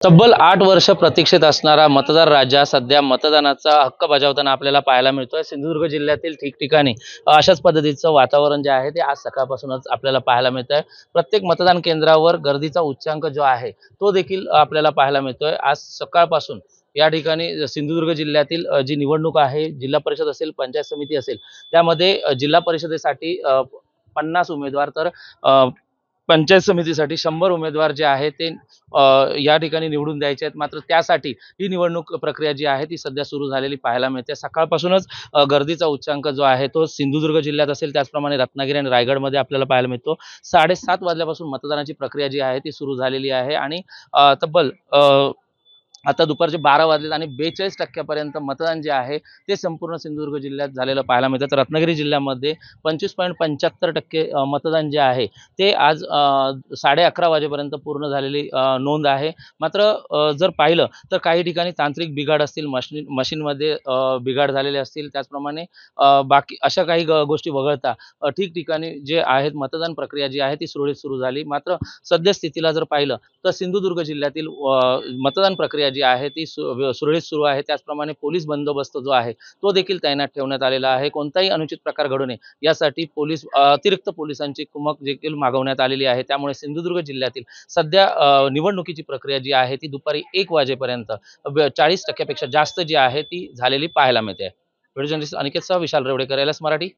तब्बल आठ वर्ष प्रतीक्षेत असणारा मतदार राजा सध्या मतदानाचा हक्क बजावताना आपल्याला पाहायला मिळतोय. सिंधुदुर्ग जिल्ह्यातील ठिकठिकाणी अशाच पद्धतीचं वातावरण जे आहे ते आज सकाळपासूनच आपल्याला पाहायला मिळत आहे प्रत्येक मतदान केंद्रावर गर्दीचा उच्चांक जो आहे तो देखील आपल्याला पाहायला मिळतोय. आज सकाळपासून या ठिकाणी सिंधुदुर्ग जिल्ह्यातील जी निवडणूक आहे जिल्हा परिषद असेल पंचायत समिती असेल त्यामध्ये जिल्हा परिषदेसाठी पन्नास उमेदवार तर पंचायत समितीसाठी शंभर उमेदवार जे आहे ते या ठिकाणी निवडून द्यायचे आहेत. मात्र त्यासाठी ही निवडणूक प्रक्रिया जी आहे ती सध्या सुरू झालेली पाहायला मिळते. सकाळपासूनच गर्दीचा उच्चांक जो आहे तो सिंधुदुर्ग जिल्ह्यात असेल त्याचप्रमाणे रत्नागिरी आणि रायगडमध्ये आपल्याला पाहायला मिळतो. साडेसात वाजल्यापासून मतदानाची प्रक्रिया जी आहे ती सुरू झालेली आहे आणि तब्बल आता दुपारचे बारा वाजलेत आणि बेचाळीस टक्क्यापर्यंत मतदान जे आहे ते संपूर्ण सिंधुदुर्ग जिल्ह्यात झालेलं पाहायला मिळतं. तर रत्नागिरी जिल्ह्यामध्ये पंचवीस पॉईंट पंच्याहत्तर टक्के मतदान जे आहे ते आज साडे अकरा वाजेपर्यंत पूर्ण झालेली नोंद आहे. मात्र जर पाहिलं तर काही ठिकाणी तांत्रिक बिघाड असतील मशीन मशीनमध्ये बिघाड झालेले असतील. त्याचप्रमाणे बाकी अशा काही ग- गोष्टी वगळता ठिकठिकाणी जे आहेत मतदान प्रक्रिया जी आहे ती सुरळीत सुरू झाली. मात्र सद्यस्थितीला जर पाहिलं तर सिंधुदुर्ग जिल्ह्यातील मतदान प्रक्रिया जी आहे ती सुरळीत सुरू आहे. त्याचप्रमाणे पोलीस बंदोबस्त जो आहे तो देखील तैनात ठेवण्यात आलेला आहे. कोणताही अनुचित प्रकार घडू नये. यासाठी पोलीस अतिरिक्त पोलिसांची कुमक देखील मागवण्यात आलेली आहे. त्यामुळे सिंधुदुर्ग जिल्ह्यातील सध्या निवडणुकीची प्रक्रिया जी आहे ती दुपारी एक वाजेपर्यंत चाळीस टक्क्यापेक्षा जास्त जी आहे ती झालेली पाहायला मिळते. व्हिडिओ जर्नलिस्ट अनिकेत सह विशाल रेवडेकर एल एस मराठी.